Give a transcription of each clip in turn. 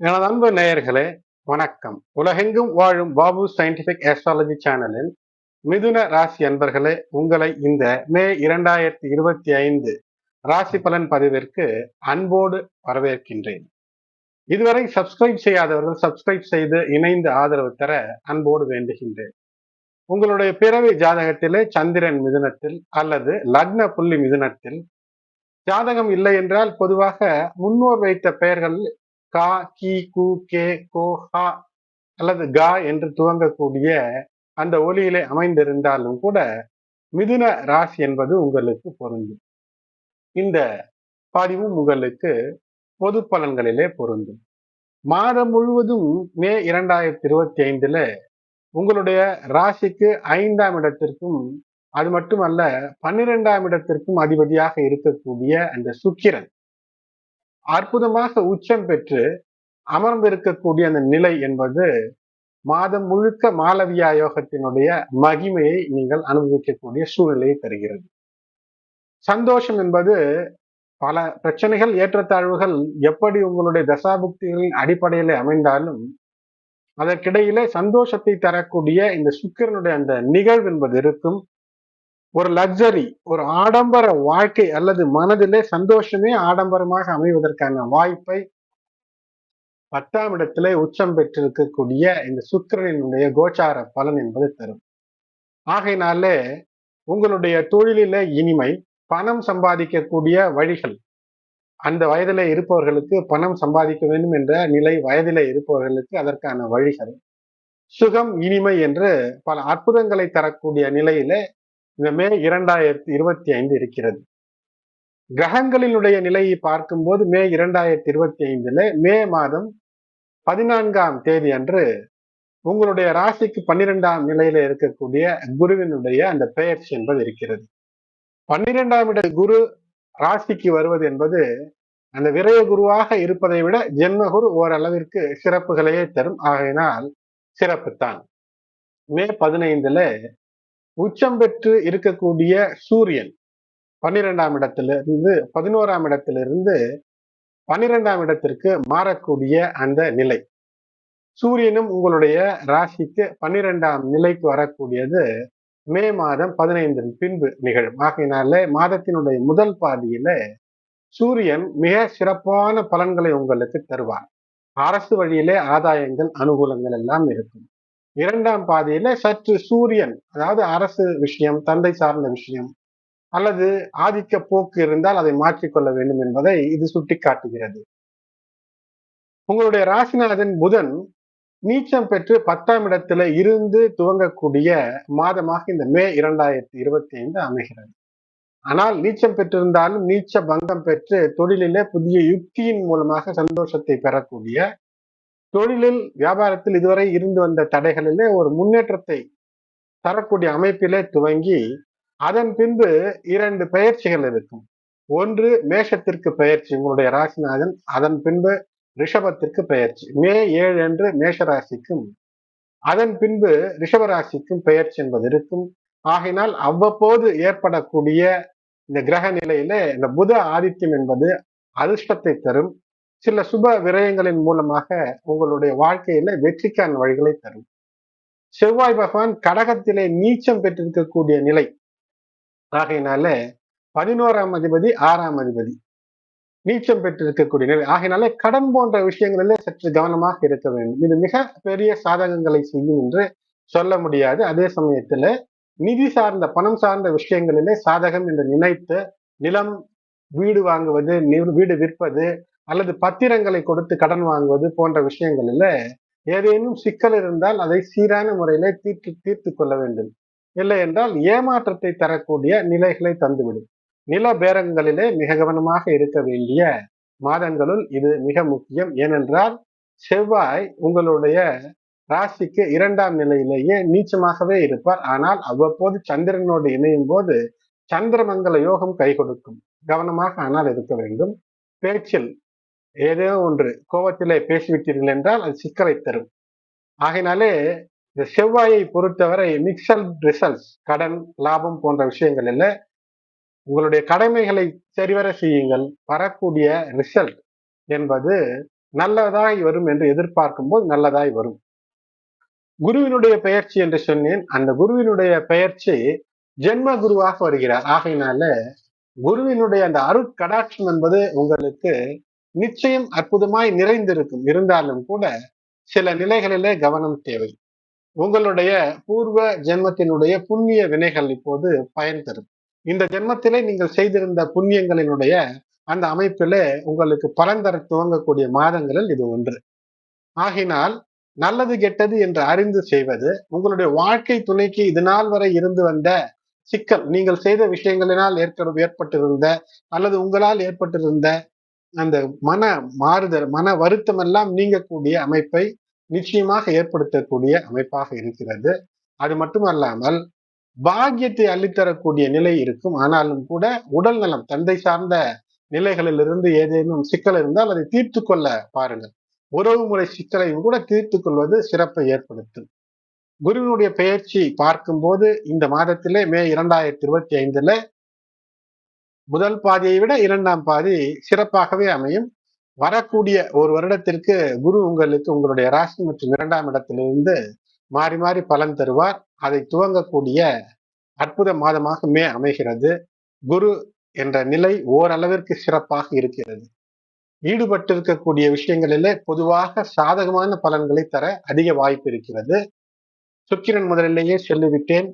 எனது அன்பு நேயர்களே வணக்கம். உலகெங்கும் வாழும் பாபு சயின்டிபிக் ஆஸ்ட்ராலஜி சேனலில் மிதுன ராசி அன்பர்களே உங்களை இந்த மே இரண்டாயிரத்தி இருபத்தி ஐந்து ராசி பலன் பதிவிற்கு அன்போடு வரவேற்கின்றேன். இதுவரை சப்ஸ்கிரைப் செய்யாதவர்கள் சப்ஸ்கிரைப் செய்து இணைந்து ஆதரவு தர அன்போடு வேண்டுகின்றேன். உங்களுடைய பிறவி ஜாதகத்திலே சந்திரன் மிதுனத்தில் அல்லது லக்ன புள்ளி மிதுனத்தில் ஜாதகம் இல்லை என்றால் பொதுவாக முன்னோர் வைத்த பெயர்கள் கா கி கு கே கோ ஹா அல்லது கா என்று துவங்கக்கூடிய அந்த ஒலியிலே அமைந்திருந்தாலும் கூட மிதுன ராசி என்பது உங்களுக்கு பொருந்தும். இந்த பதிவும் உங்களுக்கு பொது பலன்களிலே பொருந்தும். மாதம் முழுவதும் மே இரண்டாயிரத்தி இருபத்தி ஐந்துல உங்களுடைய ராசிக்கு ஐந்தாம் இடத்திற்கும் அது மட்டுமல்ல பன்னிரெண்டாம் இடத்திற்கும் அதிபதியாக இருக்கக்கூடிய அந்த சுக்கிரன். அற்புதமாக உச்சம் பெற்று அமர்ந்திருக்கக்கூடிய அந்த நிலை என்பது மாதம் முழுக்க மாலவியா யோகத்தினுடைய மகிமையை நீங்கள் அனுபவிக்கக்கூடிய சூழ்நிலையை தருகிறது. சந்தோஷம் என்பது பல பிரச்சனைகள் ஏற்றத்தாழ்வுகள் எப்படி உங்களுடைய தசாபுக்திகளின் அடிப்படையில் அமைந்தாலும் அதற்கிடையிலே சந்தோஷத்தை தரக்கூடிய இந்த சுக்கிரனுடைய அந்த நிகழ்வு என்பது இருக்கும். ஒரு லக்ஸரி ஒரு ஆடம்பர வாழ்க்கை அல்லது மனதிலே சந்தோஷமே ஆடம்பரமாக அமைவதற்கான வாய்ப்பை பத்தாம் இடத்திலே உச்சம் பெற்றிருக்கக்கூடிய இந்த சுக்கரனினுடைய கோச்சார பலன் என்பது தரும். ஆகையினாலே உங்களுடைய தொழிலில இனிமை பணம் சம்பாதிக்கக்கூடிய வழிகள் அந்த வயதிலே இருப்பவர்களுக்கு பணம் சம்பாதிக்க வேண்டும் என்ற நிலை வயதிலே இருப்பவர்களுக்கு அதற்கான வழிகள் சுகம் இனிமை என்று பல அற்புதங்களை தரக்கூடிய நிலையில இந்த மே இரண்டாயிரத்தி இருபத்தி ஐந்து இருக்கிறது. கிரகங்களினுடைய நிலையை பார்க்கும்போது மே இரண்டாயிரத்தி இருபத்தி ஐந்துல மே மாதம் பதினான்காம் தேதி அன்று உங்களுடைய ராசிக்கு பன்னிரெண்டாம் நிலையில இருக்கக்கூடிய குருவினுடைய அந்த பெயர்ச்சி என்பது இருக்கிறது. பன்னிரெண்டாம் இட குரு ராசிக்கு வருவது என்பது அந்த விரய குருவாக இருப்பதை விட ஜென்மகுரு ஓரளவிற்கு சிறப்புகளையே தரும். ஆகையினால் சிறப்புத்தான். மே பதினைந்துல உச்சம் பெற்று இருக்கக்கூடிய சூரியன் பன்னிரெண்டாம் இடத்திலிருந்து பதினோராம் இடத்திலிருந்து பன்னிரெண்டாம் இடத்திற்கு மாறக்கூடிய அந்த நிலை. சூரியனும் உங்களுடைய ராசிக்கு பன்னிரெண்டாம் நிலைக்கு வரக்கூடியது மே மாதம் பதினைந்தின் பின்பு நிகழும். ஆகையினால மாதத்தினுடைய முதல் பாதியில சூரியன் மிக சிறப்பான பலன்களை உங்களுக்கு தருவார். அரசு வழியிலே ஆதாயங்கள் அனுகூலங்கள் எல்லாம் இருக்கும். இரண்டாம் பாதியில சற்று சூரியன் அதாவது அரசு விஷயம் தந்தை சார்ந்த விஷயம் அல்லது ஆதிக்க போக்கு இருந்தால் அதை மாற்றிக்கொள்ள வேண்டும் என்பதை இது சுட்டிக்காட்டுகிறது. உங்களுடைய ராசிநாதன் புதன் நீச்சம் பெற்று பத்தாம் இடத்துல இருந்து துவங்கக்கூடிய மாதமாக இந்த மே இரண்டாயிரத்தி இருபத்தி ஐந்து அமைகிறது. ஆனால் நீச்சம் பெற்றிருந்தாலும் நீச்ச பங்கம் பெற்று தொழிலிலே புதிய யுக்தியின் மூலமாக சந்தோஷத்தை பெறக்கூடிய தொழிலில் வியாபாரத்தில் இதுவரை இருந்து வந்த தடைகளிலே ஒரு முன்னேற்றத்தை தரக்கூடிய அமைப்பிலே துவங்கி அதன் பின்பு இரண்டு பயிற்சிகள் இருக்கும். ஒன்று மேஷத்திற்கு பயிற்சி உங்களுடைய ராசிநாதன். அதன் பின்பு ரிஷபத்திற்கு பெயர்ச்சி மே ஏழு என்று மேஷராசிக்கும். அதன் பின்பு ரிஷபராசிக்கும் பெயர்ச்சி என்பது இருக்கும். ஆகையினால் அவ்வப்போது ஏற்படக்கூடிய இந்த கிரக நிலையில இந்த புத ஆதித்யம் என்பது அதிர்ஷ்டத்தை தரும். சில சுப விரயங்களின் மூலமாக உங்களுடைய வாழ்க்கையில வெற்றிக்கான வழிகளை தரும். செவ்வாய் பகவான் கடகத்திலே நீச்சம் பெற்றிருக்கக்கூடிய நிலை. ஆகையினால பதினோராம் அதிபதி ஆறாம் அதிபதி. நீச்சம் பெற்றிருக்கக்கூடிய நிலை. ஆகையினாலே கடன் போன்ற விஷயங்களிலே சற்று கவனமாக இருக்க வேண்டும். இது மிக பெரிய சாதகங்களை செய்யும் என்று சொல்ல முடியாது. அதே சமயத்துல நிதி சார்ந்த பணம் சார்ந்த விஷயங்களிலே சாதகம் என்று நினைத்து நிலம் வீடு வாங்குவது வீடு விற்பது அல்லது பத்திரங்களை கொடுத்து கடன் வாங்குவது போன்ற விஷயங்களில் ஏதேனும் சிக்கல் இருந்தால் அதை சீரான முறையில தீர்த்து தீர்த்து கொள்ள வேண்டும். இல்லை என்றால் ஏமாற்றத்தை தரக்கூடிய நிலைகளை தந்துவிடும். நில பேரங்களிலே மிக கவனமாக இருக்க வேண்டிய மாதங்களுள் இது மிக முக்கியம். ஏனென்றால் செவ்வாய் உங்களுடைய ராசிக்கு இரண்டாம் நிலையிலேயே நீச்சமாகவே இருப்பார். ஆனால் அவ்வப்போது சந்திரனோடு இணையும் போது சந்திரமங்கல யோகம் கை கொடுக்கும். கவனமாக ஆனால் இருக்க வேண்டும். பேச்சில் ஏதோ ஒன்று கோபத்திலே பேசிவிட்டீர்கள் என்றால் அது சிக்கலை தரும். ஆகையினாலே இந்த செவ்வாயை பொறுத்தவரை மிக்சல் ரிசல்ட்ஸ் கடன் லாபம் போன்ற விஷயங்களில் உங்களுடைய கடமைகளை சரிவர செய்யுங்கள். வரக்கூடிய ரிசல்ட் என்பது நல்லதாய் வரும் என்று எதிர்பார்க்கும் போது நல்லதாய் வரும். குருவினுடைய பெயர்ச்சி என்று சொன்னேன். அந்த குருவினுடைய பெயர்ச்சி ஜென்ம குருவாக வருகிறார். ஆகையினால குருவினுடைய அந்த அருட்கடாட்சம் என்பது உங்களுக்கு நிச்சயம் அற்புதமாய் நிறைந்திருக்கும். இருந்தாலும் கூட சில நிலைகளிலே கவனம் தேவை. உங்களுடைய பூர்வ ஜென்மத்தினுடைய புண்ணிய வினைகள் இப்போது பயன் தரும் இந்த ஜென்மத்திலே நீங்கள் செய்திருந்த புண்ணியங்களினுடைய அந்த அமைப்பிலே உங்களுக்கு பலன் தர துவங்கக்கூடிய மாதங்களில் இது ஒன்று. ஆகினால் நல்லது கெட்டது என்று அறிந்து செய்வது உங்களுடைய வாழ்க்கை துணைக்கு இது நாள் வரை இருந்து வந்த சிக்கல். நீங்கள் செய்த விஷயங்களினால் ஏற்க ஏற்பட்டிருந்த அல்லது உங்களால் ஏற்பட்டிருந்த அந்த மன மாறுதல் மன வருத்தம் எல்லாம் நீங்கக்கூடிய அமைப்பை நிச்சயமாக ஏற்படுத்தக்கூடிய அமைப்பாக இருக்கிறது. அது மட்டுமல்லாமல் பாக்கியத்தை அள்ளித்தரக்கூடிய நிலை இருக்கும். ஆனாலும் கூட உடல் நலம் தந்தை சார்ந்த நிலைகளிலிருந்து ஏதேனும் சிக்கல் இருந்தால் அதை தீர்த்து கொள்ள பாருங்கள். உறவு முறை சிக்கலையும் கூட தீர்த்து கொள்வது சிறப்பை ஏற்படுத்தும். குருவினுடைய பெயர்ச்சி பார்க்கும்போது இந்த மாதத்திலே மே இரண்டாயிரத்தி இருபத்தி ஐந்துல முதல் பாதியை விட இரண்டாம் பாதி சிறப்பாகவே அமையும். வரக்கூடிய ஒரு வருடத்திற்கு குரு உங்களுக்கு உங்களுடைய ராசி மற்றும் இரண்டாம் இடத்திலிருந்து மாறி மாறி பலன் தருவார். அதை துவங்கக்கூடிய அற்புத மாதமாக மே அமைகிறது. குரு என்ற நிலை ஓரளவிற்கு சிறப்பாக இருக்கிறது. ஈடுபட்டிருக்கக்கூடிய விஷயங்களிலே பொதுவாக சாதகமான பலன்களை தர அதிக வாய்ப்பு இருக்கிறது. சுக்கிரன் முதலிலேயே சொல்லிவிட்டேன்.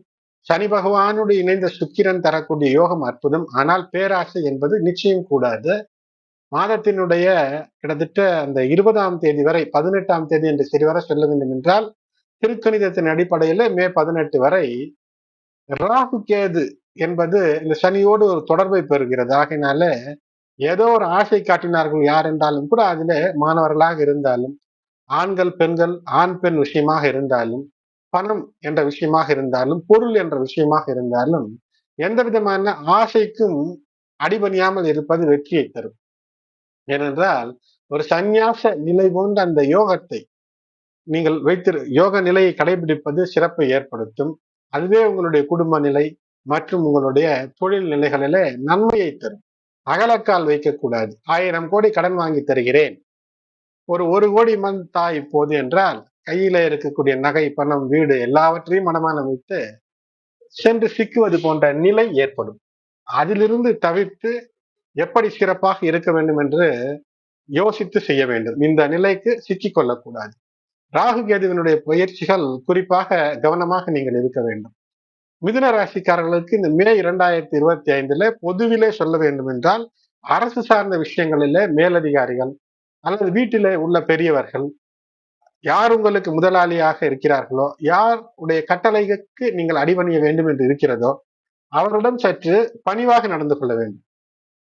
சனி பகவானோடு இணைந்த சுக்கிரன் தரக்கூடிய யோகம் அற்புதம். ஆனால் பேராசை என்பது நிச்சயம் கூடாது. மாதத்தினுடைய கிட்டத்தட்ட அந்த இருபதாம் தேதி வரை பதினெட்டாம் தேதி என்று சரிவர சொல்ல வேண்டும் என்றால் திருக்கணிதத்தின் அடிப்படையில மே பதினெட்டு வரை ராகு கேது என்பது இந்த சனியோடு ஒரு தொடர்பை பெறுகிறது. ஆகையினால ஏதோ ஒரு ஆசை காட்டினார்கள் யார் என்றாலும் கூட அதில மாணவர்களாக இருந்தாலும் ஆண்கள் பெண்கள் ஆண் பெண் விஷயமாக இருந்தாலும் பணம் என்ற விஷயமாக இருந்தாலும் பொருள் என்ற விஷயமாக இருந்தாலும் எந்த விதமான ஆசைக்கும் அடிபணியாமல் இருப்பது வெற்றியை தரும். ஏனென்றால் ஒரு சந்நியாச நிலை போன்ற அந்த யோகத்தை நீங்கள் வைத்திரு யோக நிலையை கடைபிடிப்பது சிறப்பை ஏற்படுத்தும். அதுவே உங்களுடைய குடும்ப நிலை மற்றும் உங்களுடைய தொழில் நிலைகளில நன்மையை தரும். அகலக்கால் வைக்கக்கூடாது. ஆயிரம் கோடி கடன் வாங்கி தருகிறேன். ஒரு ஒரு கோடி மண் தாய் இப்போது என்றால் கையில இருக்கக்கூடிய நகை பணம் வீடு எல்லாவற்றையும் மனமான வைத்து சென்று சிக்குவது போன்ற நிலை ஏற்படும். அதிலிருந்து தவிர்த்து எப்படி சிறப்பாக இருக்க வேண்டும் என்று யோசித்து செய்ய வேண்டும். இந்த நிலைக்கு சிக்கிக் கொள்ளக்கூடாது. ராகு கேதுவினுடைய பயிற்சிகள் குறிப்பாக கவனமாக நீங்கள் இருக்க வேண்டும். மிதுன ராசிக்காரர்களுக்கு இந்த மே இரண்டாயிரத்தி இருபத்தி ஐந்துல பொதுவிலே சொல்ல வேண்டும் என்றால் அரசு சார்ந்த விஷயங்களிலே மேலதிகாரிகள் அல்லது வீட்டிலே உள்ள பெரியவர்கள் யார் உங்களுக்கு முதலாளியாக இருக்கிறார்களோ யார் உடைய கட்டளைக்கு நீங்கள் அடிபணிய வேண்டும் என்று இருக்கிறதோ அவரிடம் சற்று பணிவாக நடந்து கொள்ள வேண்டும்.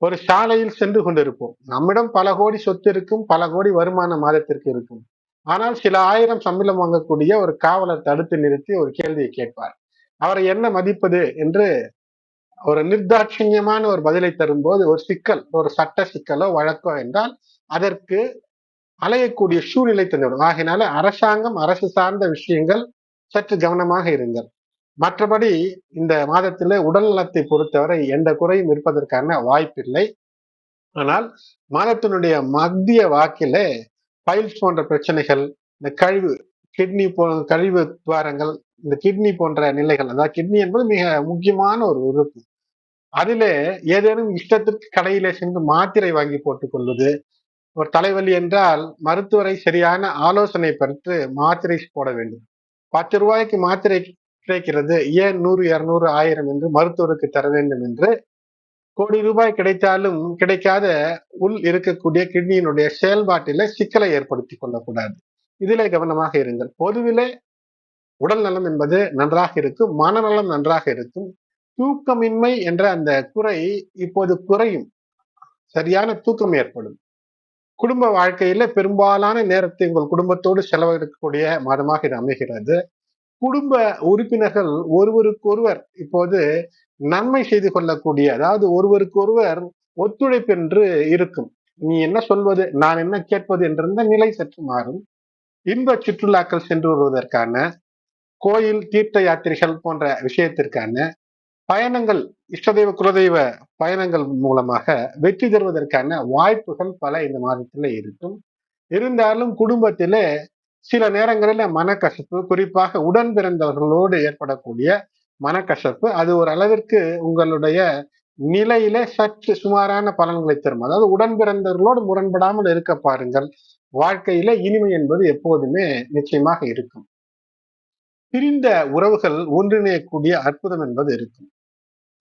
ஒரு சாலையில் சென்று கொண்டிருப்போம். நம்மிடம் பல கோடி சொத்து இருக்கும் பல கோடி வருமான மாதத்திற்கு இருக்கும். ஆனால் சில ஆயிரம் சம்பளம் வாங்கக்கூடிய ஒரு காவலர் தடுத்து நிறுத்தி ஒரு கேள்வியை கேட்பார். அவரை என்ன மதிப்பது என்று ஒரு நிர்தாட்சியமான ஒரு பதிலை தரும்போது ஒரு சிக்கல் ஒரு சட்ட சிக்கலோ வழக்கோ என்றால் அதற்கு அலையக்கூடிய சூழ்நிலை தந்துவிடும் ஆகினால அரசாங்கம் அரசு சார்ந்த விஷயங்கள் சற்று கவனமாக இருங்கள். மற்றபடி இந்த மாதத்திலே உடல் நலத்தை பொறுத்தவரை எந்த குறையும் இருப்பதற்கான வாய்ப்பில்லை. ஆனால் மாதத்தினுடைய மத்திய வாக்கிலே பைல்ஸ் போன்ற பிரச்சனைகள் இந்த கழிவு கிட்னி போ கழிவு துவாரங்கள் இந்த கிட்னி போன்ற நிலைகள் அதாவது கிட்னி என்பது மிக முக்கியமான ஒரு உறுப்பு. அதிலே ஏதேனும் இஷ்டத்திற்கு கடையிலே சென்று மாத்திரை வாங்கி போட்டுக் கொள்வது ஒரு தலைவலி என்றால் மருத்துவரை சரியான ஆலோசனை பெற்று மாத்திரை போட வேண்டும். பத்து ரூபாய்க்கு மாத்திரை கிடைக்கிறது. ஏன் நூறு இருநூறு ஆயிரம் என்று மருத்துவருக்கு தர வேண்டும் என்று? கோடி ரூபாய் கிடைத்தாலும் கிடைக்காத உள் இருக்கக்கூடிய கிட்னியினுடைய செயல்பாட்டில சிக்கலை ஏற்படுத்தி கொள்ளக்கூடாது. இதிலே கவனமாக இருங்கள். பொதுவிலே உடல் நலம் என்பது நன்றாக இருக்கும் மனநலம் நன்றாக இருக்கும். தூக்கமின்மை என்ற அந்த குறை இப்போது குறையும். சரியான தூக்கம் ஏற்படும். குடும்ப வாழ்க்கையில பெரும்பாலான நேரத்தை உங்கள் குடும்பத்தோடு செலவழிக்கக்கூடிய மாதமாக இது அமைகிறது. குடும்ப உறுப்பினர்கள் ஒருவருக்கொருவர் இப்போது நன்மை செய்து கொள்ளக்கூடிய அதாவது ஒருவருக்கொருவர் ஒத்துழைப்பு என்று இருக்கும். நீ என்ன சொல்வது நான் என்ன கேட்பது என்றிருந்த நிலை சற்று மாறும். இன்ப சுற்றுலாக்கள் சென்று வருவதற்கான கோயில் தீர்த்த யாத்திரைகள் போன்ற விஷயத்திற்கான பயணங்கள் இஷ்டதெய்வ குலதெய்வ பயணங்கள் மூலமாக வெற்றி தருவதற்கான வாய்ப்புகள் பல இந்த மாதத்துல இருக்கும். இருந்தாலும் குடும்பத்திலே சில நேரங்களில் மனக்கசப்பு குறிப்பாக உடன் பிறந்தவர்களோடு ஏற்படக்கூடிய மனக்கசப்பு அது ஒரு அளவிற்கு உங்களுடைய நிலையில சற்று சுமாரான பலன்களை தரும். அதாவது உடன் பிறந்தவர்களோடு முரண்படாமல் இருக்க பாருங்கள். வாழ்க்கையில இனிமை என்பது எப்போதுமே நிச்சயமாக இருக்கும். பிரிந்த உறவுகள் ஒன்றிணையக்கூடிய அற்புதம் என்பது இருக்கும்.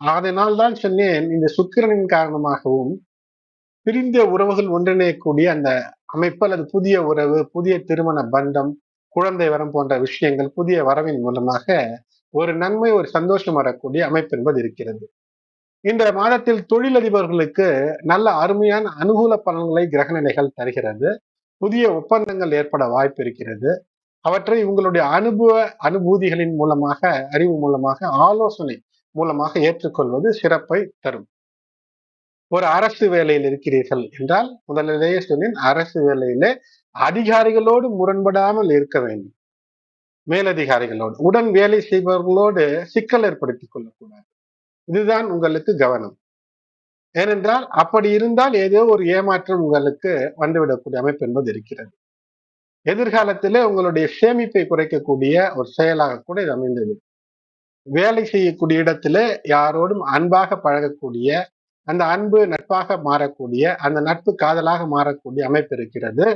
அதனால் தான் சொன்னேன் இந்த சுக்கிரனின் காரணமாகவும் பிரிந்த உறவுகள் ஒன்றிணையக்கூடிய அந்த அமைப்பு அல்லது புதிய உறவு புதிய திருமண பந்தம் குழந்தை வரம் போன்ற விஷயங்கள் புதிய வரவின் மூலமாக ஒரு நன்மை ஒரு சந்தோஷம் வரக்கூடிய அமைப்பு என்பது இருக்கிறது. இந்த மாதத்தில் தொழிலதிபர்களுக்கு நல்ல அருமையான அனுகூல பலன்களை கிரகநிலைகள் தருகிறது. புதிய ஒப்பந்தங்கள் ஏற்பட வாய்ப்பு இருக்கிறது. அவற்றை உங்களுடைய அனுபவ அனுபூதிகளின் மூலமாக அறிவு மூலமாக ஆலோசனை மூலமாக ஏற்றுக்கொள்வது சிறப்பை தரும். ஒரு அரசு வேலையில் இருக்கிறீர்கள் என்றால் முதலிலேயே சொன்னேன் அரசு வேலையிலே அதிகாரிகளோடு முரண்படாமல் இருக்க வேண்டும். மேலதிகாரிகளோடு உடன் வேலை செய்பவர்களோடு சிக்கல் ஏற்படுத்திக் கொள்ளக்கூடாது. இதுதான் உங்களுக்கு கவனம். ஏனென்றால் அப்படி இருந்தால் ஏதோ ஒரு ஏமாற்றம் உங்களுக்கு வந்துவிடக்கூடிய அமைப்பு என்பது இருக்கிறது. எதிர்காலத்திலே உங்களுடைய சேமிப்பை குறைக்கக்கூடிய ஒரு செயலாக கூட இது அமைந்தது வேலை செய்யக்கூடிய இடத்துல யாரோடும் அன்பாக பழகக்கூடிய அந்த அன்பு நட்பாக மாறக்கூடிய அந்த நட்பு காதலாக மாறக்கூடிய அமைப்பு இருக்கிறது.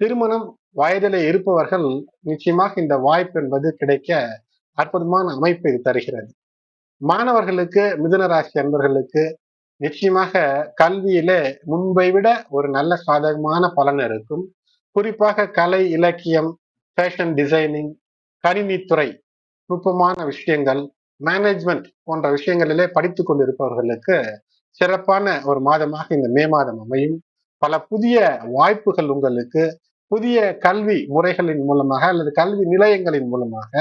திருமணம் வயதில் இருப்பவர்கள் நிச்சயமாக இந்த வாய்ப்பு என்பது கிடைக்க அற்புதமான அமைப்பை தருகிறது. மாணவர்களுக்கு மிதுனராசி அன்பர்களுக்கு நிச்சயமாக கல்வியில முன்பை விட ஒரு நல்ல சாதகமான பலன் இருக்கும். குறிப்பாக கலை இலக்கியம் ஃபேஷன் டிசைனிங் கணினித்துறை நுட்பமான விஷயங்கள் மேனேஜ்மெண்ட் போன்ற விஷயங்களிலே படித்து கொண்டிருப்பவர்களுக்கு சிறப்பான ஒரு மாதமாக இந்த மே மாதம் அமையும். பல புதிய வாய்ப்புகள் உங்களுக்கு புதிய கல்வி முறைகளின் மூலமாக அல்லது கல்வி நிலையங்களின் மூலமாக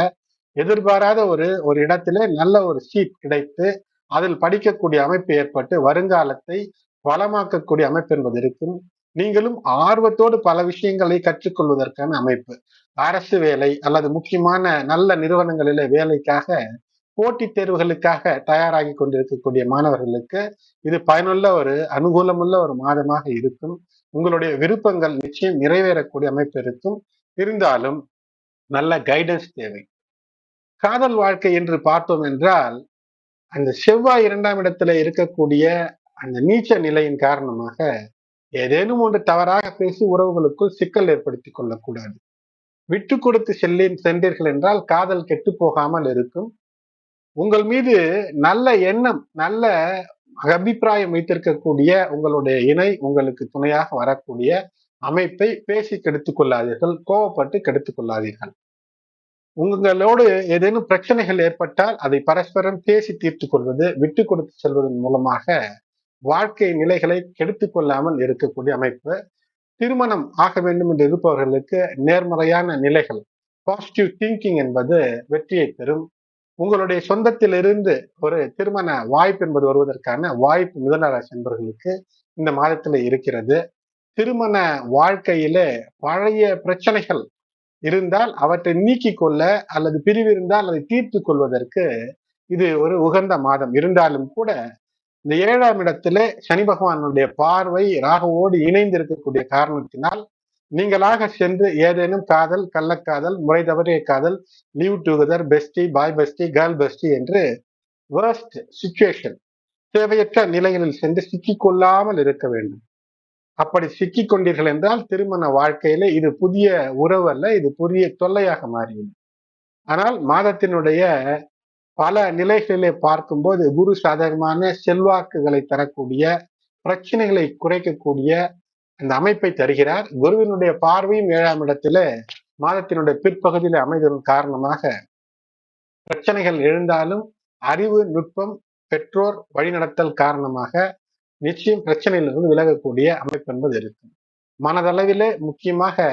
எதிர்பாராத ஒரு ஒரு இடத்திலே நல்ல ஒரு சீட் கிடைத்து அதில் படிக்கக்கூடிய அமைப்பு ஏற்பட்டு வருங்காலத்தை வளமாக்கக்கூடிய அமைப்பு என்பது இருக்கும். நீங்களும் ஆர்வத்தோடு பல விஷயங்களை கற்றுக்கொள்வதற்கான அமைப்பு. அரசு வேலை அல்லது முக்கியமான நல்ல நிறுவனங்களில வேலைக்காக போட்டித் தேர்வுகளுக்காக தயாராகி கொண்டிருக்கக்கூடிய மாணவர்களுக்கு இது பயனுள்ள ஒரு அனுகூலமுள்ள ஒரு மாதமாக இருக்கும். உங்களுடைய விருப்பங்கள் நிச்சயம் நிறைவேறக்கூடிய அமைப்பு இருக்கும். இருந்தாலும் நல்ல கைடன்ஸ் தேவை. காதல் வாழ்க்கை என்று பார்த்தோம் என்றால் அந்த செவ்வாய் இரண்டாம் இடத்துல இருக்கக்கூடிய அந்த நீச்ச நிலையின் காரணமாக ஏதேனும் ஒன்று தவறாக பேசி உறவுகளுக்குள் சிக்கல் ஏற்படுத்திக் கொள்ளக்கூடாது. விட்டு கொடுத்து செல்லும் சென்றீர்கள் என்றால் காதல் கெட்டு போகாமல் இருக்கும். உங்கள் மீது நல்ல எண்ணம் நல்ல அபிப்பிராயம் வைத்திருக்கக்கூடிய உங்களுடைய இணை உங்களுக்கு துணையாக வரக்கூடிய அமைப்பை பேசி கெடுத்துக் கொள்ளாதீர்கள் கோவப்பட்டு கெடுத்துக் கொள்ளாதீர்கள். உங்களோடு ஏதேனும் பிரச்சனைகள் ஏற்பட்டால் அதை பரஸ்பரம் பேசி தீர்த்து கொள்வது விட்டு கொடுத்து செல்வதன் மூலமாக வாழ்க்கை நிலைகளை கெடுத்து கொள்ளாமல் இருக்கக்கூடிய அமைப்பு. திருமணம் ஆக வேண்டும் என்று இருப்பவர்களுக்கு நேர்மறையான நிலைகள். பாசிட்டிவ் திங்கிங் என்பது வெற்றியை பெறும். உங்களுடைய சொந்தத்திலிருந்து ஒரு திருமண வாய்ப்பு என்பது வருவதற்கான வாய்ப்பு மிதனராசி என்பவர்களுக்கு இந்த மாதத்துல இருக்கிறது. திருமண வாழ்க்கையிலே பழைய பிரச்சனைகள் இருந்தால் அவற்றை நீக்கிக் கொள்ள அல்லது பிரிவு இருந்தால் அதை தீர்த்து கொள்வதற்கு இது ஒரு உகந்த மாதம். இருந்தாலும் கூட இந்த ஏழாம் இடத்திலே சனி பகவானுடைய பார்வை ராகவோடு இணைந்து இருக்கக்கூடிய காரணத்தினால் நீங்களாக சென்று ஏதேனும் காதல் கள்ளக்காதல் முறை தவறிய காதல் live together bestie boy bestie girl bestie என்று வேர்ஸ்ட் சுச்சுவேஷன் தேவையற்ற நிலைகளில் சென்று சிக்கிக் கொள்ளாமல் இருக்க வேண்டும். அப்படி சிக்கிக் கொண்டீர்கள் என்றால் திருமண வாழ்க்கையில இது புதிய உறவு அல்ல இது புதிய தொல்லையாக மாறியது ஆனால் மாதத்தினுடைய பல நிலைகளிலே பார்க்கும்போது குரு சாதகமான செல்வாக்குகளை தரக்கூடிய பிரச்சனைகளை குறைக்கக்கூடிய அந்த அமைப்பை தருகிறார். குருவினுடைய பார்வையும் ஏழாம் இடத்துல மாதத்தினுடைய பிற்பகுதியில் அமைததன் காரணமாக பிரச்சனைகள் எழுந்தாலும் அறிவு நுட்பம் பெற்றோர் வழிநடத்தல் காரணமாக நிச்சயம் பிரச்சனையிலிருந்து விலகக்கூடிய அமைப்பு என்பது இருக்கும். மனதளவிலே முக்கியமாக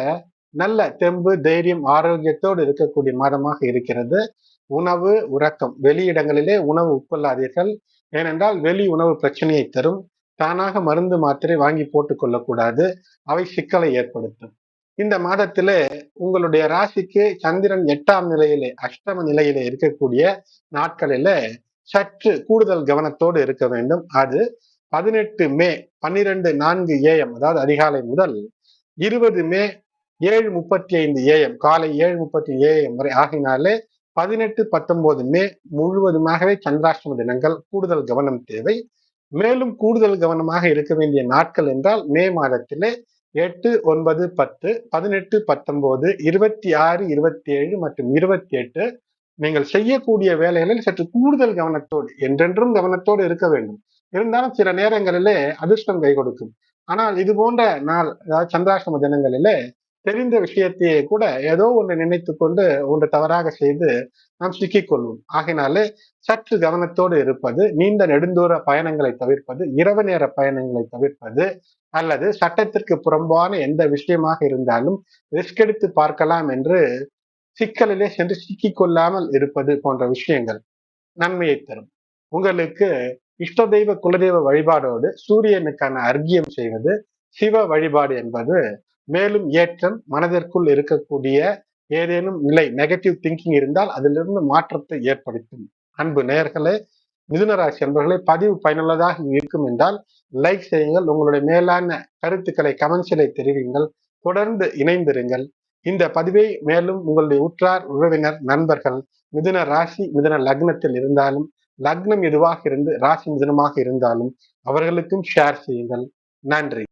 நல்ல தெம்பு தைரியம் ஆரோக்கியத்தோடு இருக்கக்கூடிய மாதமாக இருக்கிறது. உணவு உறக்கம். வெளியிடங்களிலே உணவு உட்கொள்ளாதீர்கள். ஏனென்றால் வெளி உணவு பிரச்சனையை தரும். தானாக மருந்து மாத்திரை வாங்கி போட்டுக் கொள்ளக்கூடாது. அவை சிக்கலை ஏற்படுத்தும். இந்த மாதத்திலே உங்களுடைய ராசிக்கு சந்திரன் எட்டாம் நிலையிலே அஷ்டம நிலையிலே இருக்கக்கூடிய நாட்களில சற்று கூடுதல் கவனத்தோடு இருக்க வேண்டும். அது பதினெட்டு மே பன்னிரெண்டு நான்கு ஏஎம் அதாவது அதிகாலை முதல் இருபது மே ஏழு முப்பத்தி ஐந்து ஏஎம் காலை ஏழு முப்பத்தி ஏஎம் வரை ஆகினாலே பதினெட்டு பத்தொன்பது மே முழுவதுமாகவே சந்திராஷ்டம தினங்கள் கூடுதல் கவனம் தேவை. மேலும் கூடுதல் கவனமாக இருக்க வேண்டிய நாட்கள் என்றால் மே மாதத்திலே எட்டு ஒன்பது பத்து பதினெட்டு பத்தொன்பது இருபத்தி ஆறு இருபத்தி ஏழு மற்றும் இருபத்தி எட்டு நீங்கள் செய்யக்கூடிய வேலைகளில் சற்று கூடுதல் கவனத்தோடு என்றென்றும் கவனத்தோடு இருக்க வேண்டும். இருந்தாலும் சில நேரங்களிலே அதிர்ஷ்டம் கை கொடுக்கும் ஆனால் இது போன்ற நாள் அதாவது சந்திராஷ்டம தினங்களிலே தெரிந்த விஷயத்தையே கூட ஏதோ ஒன்று நினைத்து கொண்டு ஒன்று தவறாக செய்து நாம் சிக்கிக்கொள்வோம் ஆகினாலே சற்று கவனத்தோடு இருப்பது நீண்ட நெடுந்தூர பயணங்களை தவிர்ப்பது இரவு நேர பயணங்களை தவிர்ப்பது அல்லது சட்டத்திற்கு புறம்பான எந்த விஷயமாக இருந்தாலும் ரிஸ்க் எடுத்து பார்க்கலாம் என்று சிக்கலிலே சென்று சிக்கிக் கொள்ளாமல் இருப்பது போன்ற விஷயங்கள் நன்மையை தரும். உங்களுக்கு இஷ்ட தெய்வ குலதெய்வ வழிபாடோடு சூரியனுக்கான அர்க்கியம் செய்வது சிவ வழிபாடு என்பது மேலும் ஏற்றம் மனதிற்குள் இருக்கக்கூடிய ஏதேனும் நிலை நெகட்டிவ் திங்கிங் இருந்தால் அதிலிருந்து மாற்றத்தை ஏற்படுத்தும். அன்பு நேர்களே மிதுனராசி அன்பர்களே பதிவு பயனுள்ளதாக இருக்கும் என்றால் லைக் செய்யுங்கள். உங்களுடைய மேலான கருத்துக்களை கமெண்ட்ஸிலே தெரிவிங்கள். தொடர்ந்து இணைந்திருங்கள். இந்த பதிவை மேலும் உங்களுடைய உற்றார் உறவினர் நண்பர்கள் மிதுன ராசி மிதுன லக்னத்தில் இருந்தாலும் லக்னம் எதுவாக இருந்து ராசி மிதுனமாக இருந்தாலும் அவர்களுக்கும் ஷேர் செய்யுங்கள். நன்றி.